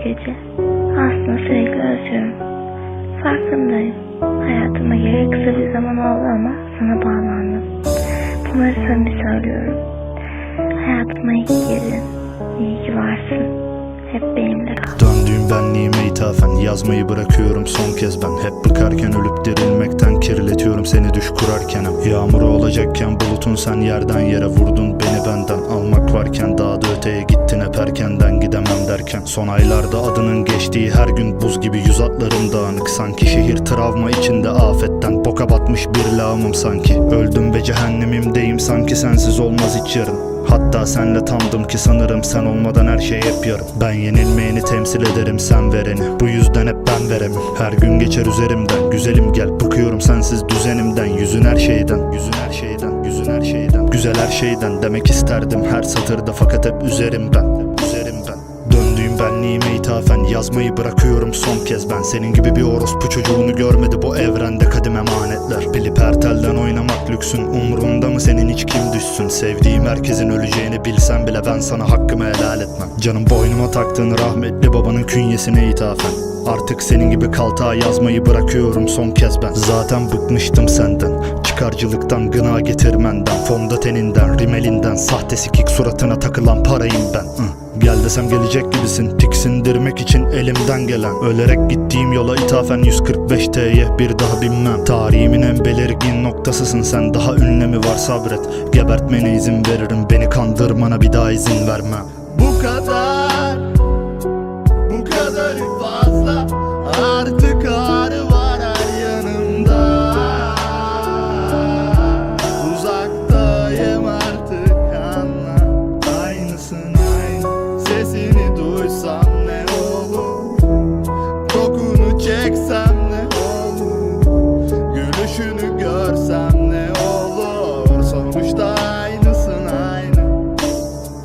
Aslında sürekli özlüyorum. Farkındayım. Hayatıma gerek kısa bir zaman oldu ama sana bağlandım. Bunları samimi söylüyorum. Hayatıma iyi ki girdin. İyi ki varsın. Hep benimle kal. Döndüğüm benliğime ithafen yazmayı bırakıyorum son kez ben Hep bıkarken ölüp dirilmekten kirletiyorum seni düş kurarken Yağmuru olacakken bulutun sen yerden yere vurdun beni benden. Almak varken daha da öteye gittin hep erkenden gidemem derken. Son aylarda adının geçtiği her gün buz gibi yüz atlarım dağınık. Sanki şehir travma içinde afetten boka batmış bir lağımım sanki. Öldüm ve cehennemimdeyim sanki sensiz olmaz hiç yarın. Hatta senle tamdım ki sanırım sen olmadan her şey hep yarım. Ben yenilmeyeni temsil ederim sen vereni. Bu yüzden hep ben veremem. Her gün geçer üzerimden. Güzelim gel bıkıyorum sensiz düzenimden. Yüzün her şeyden. Yüzün her her şeyden Güzel her şeyden demek isterdim her satırda Fakat hep üzerimden Hep üzerimden Döndüğüm benliğime ithafen yazmayı bırakıyorum son kez. Ben Senin gibi bir orospu çocuğunu görmedi bu evrende kadim emanetler. Bilip her telden oynamak lüksün. Umrunda mı senin hiç kim düşsün? Sevdiğim herkesin öleceğini bilsem bile ben sana hakkımı helal etmem. Canım boynuma taktığın rahmetli babanın künyesine ithafen Artık senin gibi kaltağa yazmayı bırakıyorum son kez ben. Zaten bıkmıştım senden. Çıkarcılıktan gına getirmenden Fondöteninden, rimelinden Sahte sikik suratına takılan parayım ben. Gel desem gelecek gibisin. Tiksindirmek için elimden gelen. Ölerek gittiğim yola ithafen 145T'ye bir daha binmem. Tarihimin en belirgin noktasısın sen. Daha ünlemi var sabret. Gebertmene izin veririm. Beni kandırmana bir daha izin vermem. Bu kadar fazla Artık ağrı var her yanımda. Uzaktayım artık anla. Aynısın aynı. Sesini duysam ne olur? Kokunu çeksem ne olur? Gülüşünü görsem ne olur? Sonuçta aynısın aynı.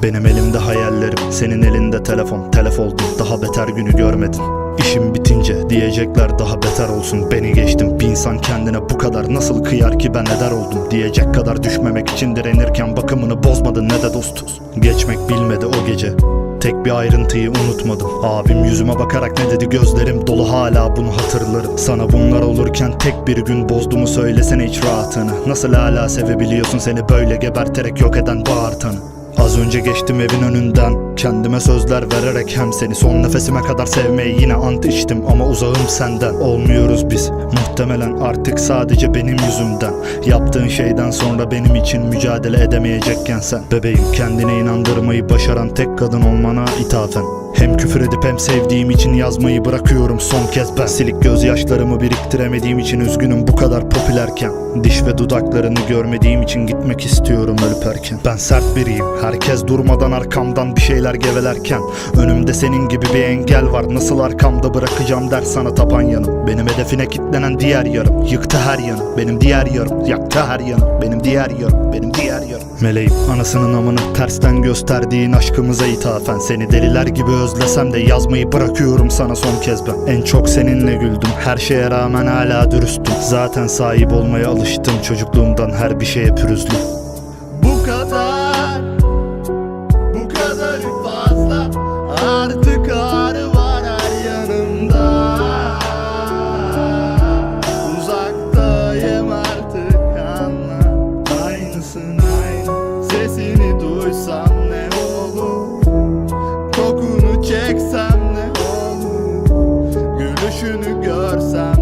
Benim elimde hayallerim Senin elinde telefon. Telef oldum daha beter günü görmedin İşim bitince diyecekler daha beter olsun. Beni geçtim bir insan kendine bu kadar Nasıl kıyar ki ben eder oldum Diyecek kadar düşmemek için direnirken Bakımını bozmadın ne de dostuz Geçmek bilmedi o gece. Tek bir ayrıntıyı unutmadım. Abim yüzüme bakarak ne dedi? Gözlerim dolu hala bunu hatırlarım. Sana bunlar olurken tek bir gün bozdu mu söylesene hiç rahatını. Nasıl hala sevebiliyorsun seni? Böyle geberterek yok eden bağırtanı Az önce geçtim evin önünden. Kendime sözler vererek hem seni Son nefesime kadar sevmeyi yine ant içtim. Ama uzağım senden. Olmuyoruz biz. Muhtemelen artık sadece benim yüzümden. Yaptığın şeyden sonra benim için mücadele edemeyecekken sen. Bebeğim kendine inandırmayı başaran tek kadın olmana ithafen hem küfür edip hem sevdiğim için yazmayı bırakıyorum son kez ben. Silik gözyaşlarımı biriktiremediğim için üzgünüm bu kadar popülerken. Diş ve dudaklarını görmediğim için gitmek istiyorum ölüp erken Ben sert biriyim herkes durmadan arkamdan bir şeyler gevelerken. Önümde senin gibi bir engel var nasıl arkamda bırakacağım der sana tapan yanım. Benim hedefine kitlenen diğer yarım yıktı her yanı Benim diğer yarım yaktı her yanı Benim diğer yarım benim diğer yarım. Meleğim anasının amını tersten gösterdiğin aşkımıza ithafen. Seni deliler gibi özlesem de yazmayı bırakıyorum sana son kez ben. En çok seninle güldüm her şeye rağmen hala dürüstüm. Zaten sahip olmaya alıştım çocukluğumdan her bir şeye pürüzlü Gülüşünü görsem